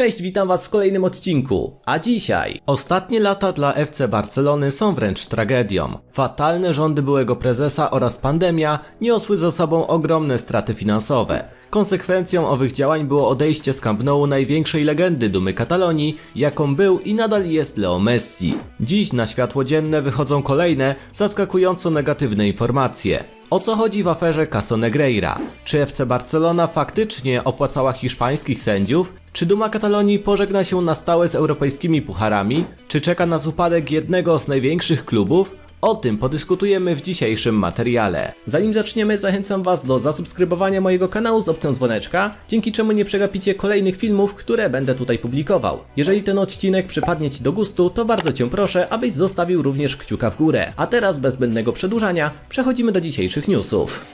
Cześć, witam Was w kolejnym odcinku. A dzisiaj ostatnie lata dla FC Barcelony są wręcz tragedią. Fatalne rządy byłego prezesa oraz pandemia niosły za sobą ogromne straty finansowe. Konsekwencją owych działań było odejście z Camp Nou największej legendy dumy Katalonii, jaką był i nadal jest Leo Messi. Dziś na światło dzienne wychodzą kolejne, zaskakująco negatywne informacje. O co chodzi w aferze Caso Negreira? Czy FC Barcelona faktycznie opłacała hiszpańskich sędziów? Czy Duma Katalonii pożegna się na stałe z europejskimi pucharami? Czy czeka nas upadek jednego z największych klubów? O tym podyskutujemy w dzisiejszym materiale. Zanim zaczniemy, zachęcam Was do zasubskrybowania mojego kanału z opcją dzwoneczka, dzięki czemu nie przegapicie kolejnych filmów, które będę tutaj publikował. Jeżeli ten odcinek przypadnie Ci do gustu, to bardzo Cię proszę, abyś zostawił również kciuka w górę. A teraz bez zbędnego przedłużania, przechodzimy do dzisiejszych newsów.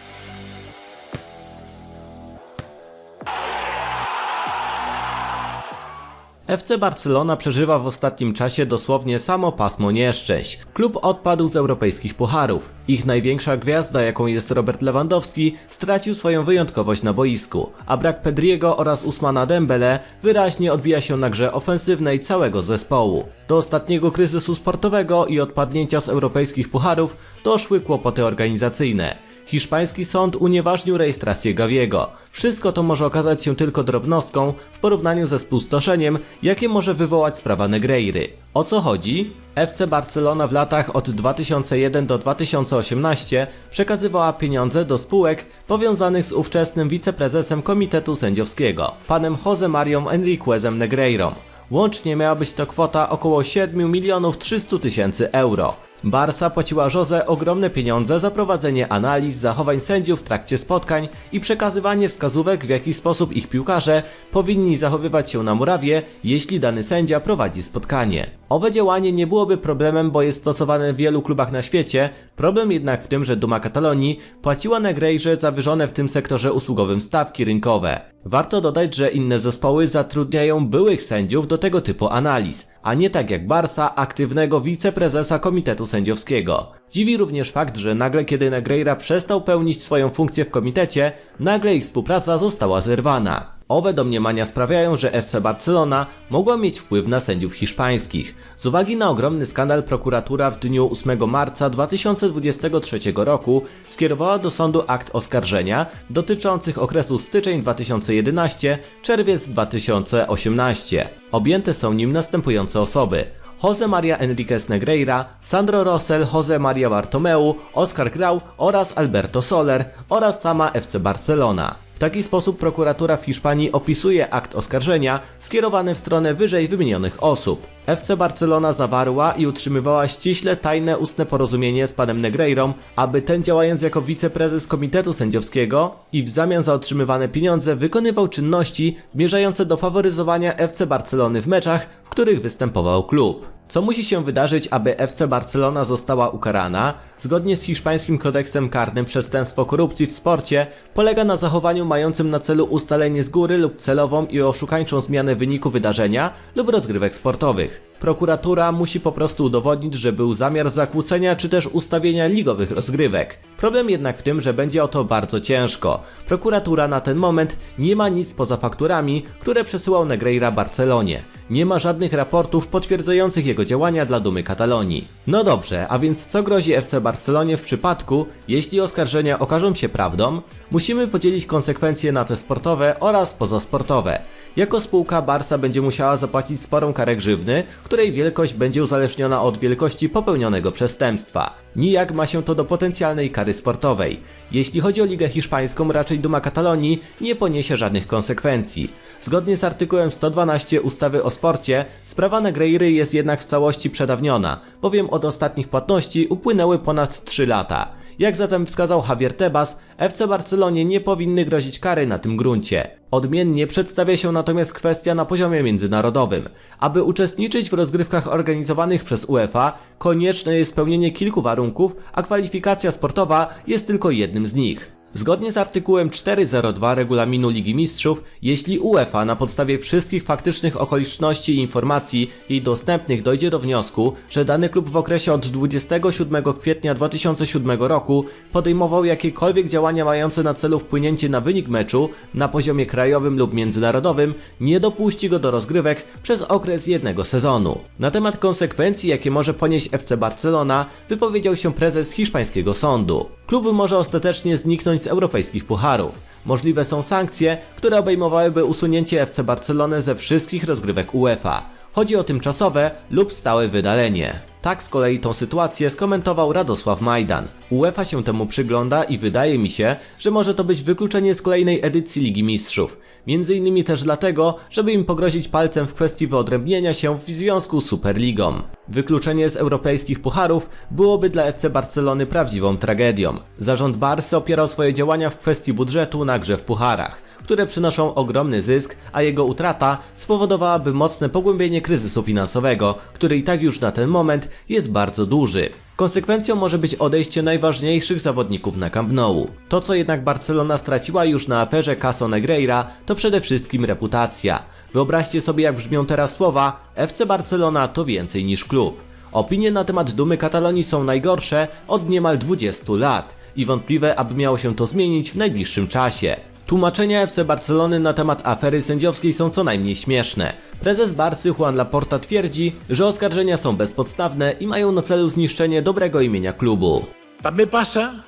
FC Barcelona przeżywa w ostatnim czasie dosłownie samo pasmo nieszczęść. Klub odpadł z europejskich pucharów. Ich największa gwiazda, jaką jest Robert Lewandowski, stracił swoją wyjątkowość na boisku, a brak Pedriego oraz Usmana Dembele wyraźnie odbija się na grze ofensywnej całego zespołu. Do ostatniego kryzysu sportowego i odpadnięcia z europejskich pucharów doszły kłopoty organizacyjne. Hiszpański sąd unieważnił rejestrację Gaviego. Wszystko to może okazać się tylko drobnostką w porównaniu ze spustoszeniem, jakie może wywołać sprawa Negreiry. O co chodzi? FC Barcelona w latach od 2001 do 2018 przekazywała pieniądze do spółek powiązanych z ówczesnym wiceprezesem Komitetu Sędziowskiego, panem Jose Marią Enriquezem Negreirą. Łącznie miała być to kwota około 7 milionów 300 tysięcy euro. Barsa płaciła Jose ogromne pieniądze za prowadzenie analiz zachowań sędziów w trakcie spotkań i przekazywanie wskazówek w jaki sposób ich piłkarze powinni zachowywać się na murawie, jeśli dany sędzia prowadzi spotkanie. Owe działanie nie byłoby problemem, bo jest stosowane w wielu klubach na świecie, problem jednak w tym, że Duma Katalonii płaciła Negreirze zawyżone w tym sektorze usługowym stawki rynkowe. Warto dodać, że inne zespoły zatrudniają byłych sędziów do tego typu analiz, a nie tak jak Barsa aktywnego wiceprezesa Komitetu Sędziowskiego. Dziwi również fakt, że nagle kiedy Negreira przestał pełnić swoją funkcję w komitecie, nagle ich współpraca została zerwana. Owe domniemania sprawiają, że FC Barcelona mogła mieć wpływ na sędziów hiszpańskich. Z uwagi na ogromny skandal prokuratura w dniu 8 marca 2023 roku skierowała do sądu akt oskarżenia dotyczących okresu styczeń 2011 czerwiec 2018. Objęte są nim następujące osoby: Jose Maria Enriquez Negreira, Sandro Rosell, Jose Maria Bartomeu, Oscar Grau oraz Alberto Soler oraz sama FC Barcelona. W taki sposób prokuratura w Hiszpanii opisuje akt oskarżenia skierowany w stronę wyżej wymienionych osób. FC Barcelona zawarła i utrzymywała ściśle tajne ustne porozumienie z panem Negreirą, aby ten działając jako wiceprezes Komitetu Sędziowskiego i w zamian za otrzymywane pieniądze wykonywał czynności zmierzające do faworyzowania FC Barcelony w meczach, w których występował klub. Co musi się wydarzyć, aby FC Barcelona została ukarana? Zgodnie z hiszpańskim kodeksem karnym przestępstwo korupcji w sporcie polega na zachowaniu mającym na celu ustalenie z góry lub celową i oszukańczą zmianę wyniku wydarzenia lub rozgrywek sportowych. Prokuratura musi po prostu udowodnić, że był zamiar zakłócenia czy też ustawienia ligowych rozgrywek. Problem jednak w tym, że będzie o to bardzo ciężko. Prokuratura na ten moment nie ma nic poza fakturami, które przesyłał Negreira Barcelonie. Nie ma żadnych raportów potwierdzających jego działania dla dumy Katalonii. No dobrze, a więc co grozi FC Barcelonie w przypadku, jeśli oskarżenia okażą się prawdą? Musimy podzielić konsekwencje na te sportowe oraz pozasportowe. Jako spółka Barsa będzie musiała zapłacić sporą karę grzywny, której wielkość będzie uzależniona od wielkości popełnionego przestępstwa. Nijak ma się to do potencjalnej kary sportowej. Jeśli chodzi o Ligę Hiszpańską, raczej Duma Katalonii nie poniesie żadnych konsekwencji. Zgodnie z artykułem 112 ustawy o sporcie, sprawa Negreiry jest jednak w całości przedawniona, bowiem od ostatnich płatności upłynęły ponad 3 lata. Jak zatem wskazał Javier Tebas, FC Barcelonie nie powinny grozić kary na tym gruncie. Odmiennie przedstawia się natomiast kwestia na poziomie międzynarodowym. Aby uczestniczyć w rozgrywkach organizowanych przez UEFA, konieczne jest spełnienie kilku warunków, a kwalifikacja sportowa jest tylko jednym z nich. Zgodnie z artykułem 402 regulaminu Ligi Mistrzów, jeśli UEFA na podstawie wszystkich faktycznych okoliczności i informacji jej dostępnych dojdzie do wniosku, że dany klub w okresie od 27 kwietnia 2007 roku podejmował jakiekolwiek działania mające na celu wpłynięcie na wynik meczu na poziomie krajowym lub międzynarodowym, nie dopuści go do rozgrywek przez okres jednego sezonu. Na temat konsekwencji, jakie może ponieść FC Barcelona, wypowiedział się prezes hiszpańskiego sądu. Klub może ostatecznie zniknąć europejskich pucharów. Możliwe są sankcje, które obejmowałyby usunięcie FC Barcelony ze wszystkich rozgrywek UEFA. Chodzi o tymczasowe lub stałe wydalenie. Tak z kolei tą sytuację skomentował Radosław Majdan. UEFA się temu przygląda i wydaje mi się, że może to być wykluczenie z kolejnej edycji Ligi Mistrzów. Między innymi też dlatego, żeby im pogrozić palcem w kwestii wyodrębnienia się w związku z Superligą. Wykluczenie z europejskich pucharów byłoby dla FC Barcelony prawdziwą tragedią. Zarząd Barsy opierał swoje działania w kwestii budżetu na grze w pucharach, które przynoszą ogromny zysk, a jego utrata spowodowałaby mocne pogłębienie kryzysu finansowego, który i tak już na ten moment jest bardzo duży. Konsekwencją może być odejście najważniejszych zawodników na Camp Nou. To co jednak Barcelona straciła już na aferze Caso Negreira to przede wszystkim reputacja. Wyobraźcie sobie jak brzmią teraz słowa FC Barcelona to więcej niż klub. Opinie na temat dumy Katalonii są najgorsze od niemal 20 lat i wątpliwe aby miało się to zmienić w najbliższym czasie. Tłumaczenia FC Barcelony na temat afery sędziowskiej są co najmniej śmieszne. Prezes Barsy Juan Laporta twierdzi, że oskarżenia są bezpodstawne i mają na celu zniszczenie dobrego imienia klubu. També passa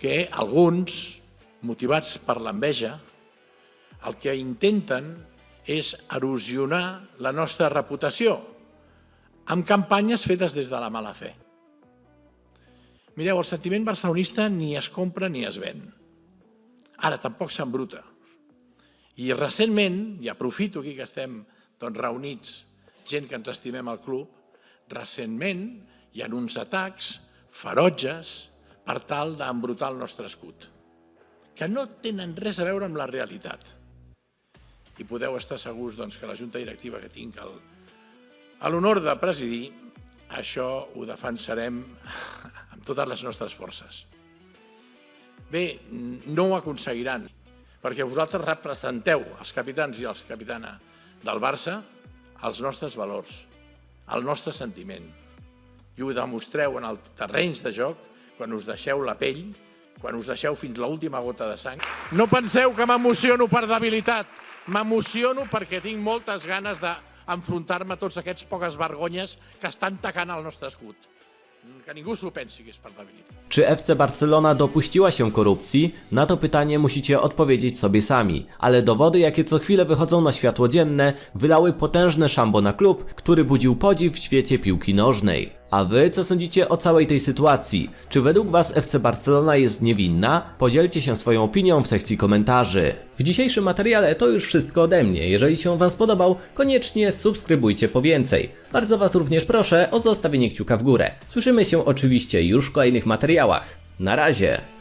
que alguns, motivats per l'enveja, el que intenten és erosionar la nostra reputació amb campanyes fetes des de la mala fe. Mireu, el sentiment barcelonista ni es compra ni es ven. Ara, tampoc s'embruta. I recentment, i aprofito aquí que estem doncs, reunits, gent que ens estimem al club, recentment hi ha uns atacs ferotges per tal d'embrutar el nostre escut, que no tenen res a veure amb la realitat. I podeu estar segurs doncs, que la junta directiva que tinc el, l'honor de presidir, això ho defensarem amb totes les nostres forces. Bé, no ho aconseguiran, perquè vosaltres representeu, els capitans i els capitana del Barça, els nostres valors, el nostre sentiment. I ho demostreu en els terrenys de joc, quan us deixeu la pell, quan us deixeu fins l'última gota de sang. No penseu que m'emociono per debilitat. M'emociono perquè tinc moltes ganes d'enfrontar-me a tots aquests poques vergonyes que estan tacant el nostre escut. Czy FC Barcelona dopuściła się korupcji? Na to pytanie musicie odpowiedzieć sobie sami. Ale dowody, jakie co chwilę wychodzą na światło dzienne, wylały potężne szambo na klub, który budził podziw w świecie piłki nożnej. A wy co sądzicie o całej tej sytuacji? Czy według was FC Barcelona jest niewinna? Podzielcie się swoją opinią w sekcji komentarzy. W dzisiejszym materiale to już wszystko ode mnie. Jeżeli się wam spodobał, koniecznie subskrybujcie po więcej. Bardzo was również proszę o zostawienie kciuka w górę. Słyszymy się oczywiście już w kolejnych materiałach. Na razie!